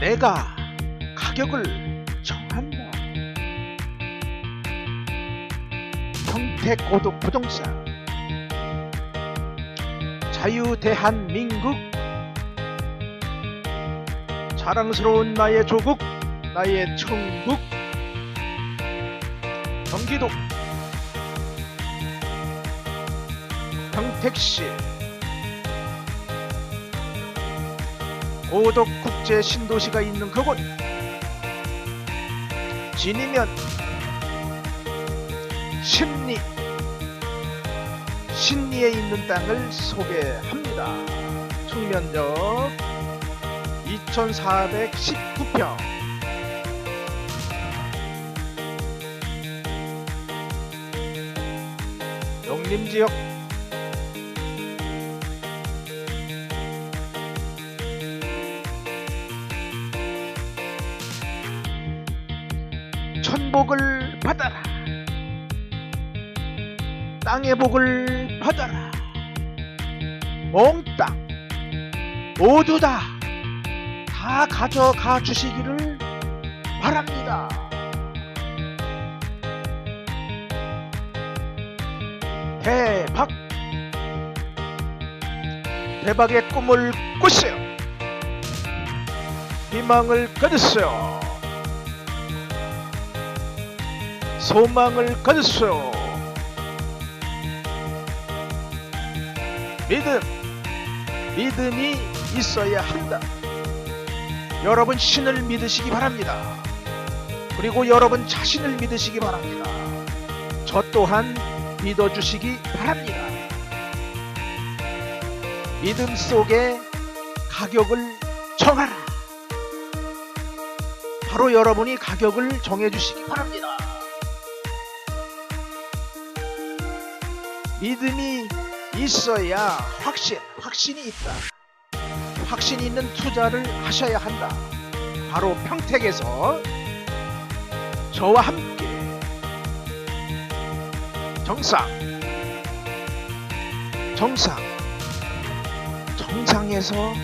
내가 가격을 정한다. 평택고독 부동산. 자유대한민국. 자랑스러운 나의 조국 나의 천국. 경기도. 평택시 고덕 국제 신도시가 있는 그곳. 진이면 신리. 신리에 있는 땅을 소개합니다. 총면적 2419평. 농림지역 천복을 받아라 땅의 복을 받아라 몽땅 모두 다 다 가져가 주시기를 바랍니다. 대박 대박의 꿈을 꾸세요. 희망을 거두세요. 소망을 거두세요. 믿음 믿음이 있어야 한다. 여러분 신을 믿으시기 바랍니다. 그리고 여러분 자신을 믿으시기 바랍니다. 저 또한 믿어주시기 바랍니다. 믿음 속에 가격을 정하라. 바로 여러분이 가격을 정해주시기 바랍니다. 믿음이 있어야 확신, 확신이 있다. 확신 있는 투자를 하셔야 한다. 바로 평택에서 저와 함께 정상, 정상, 정상에서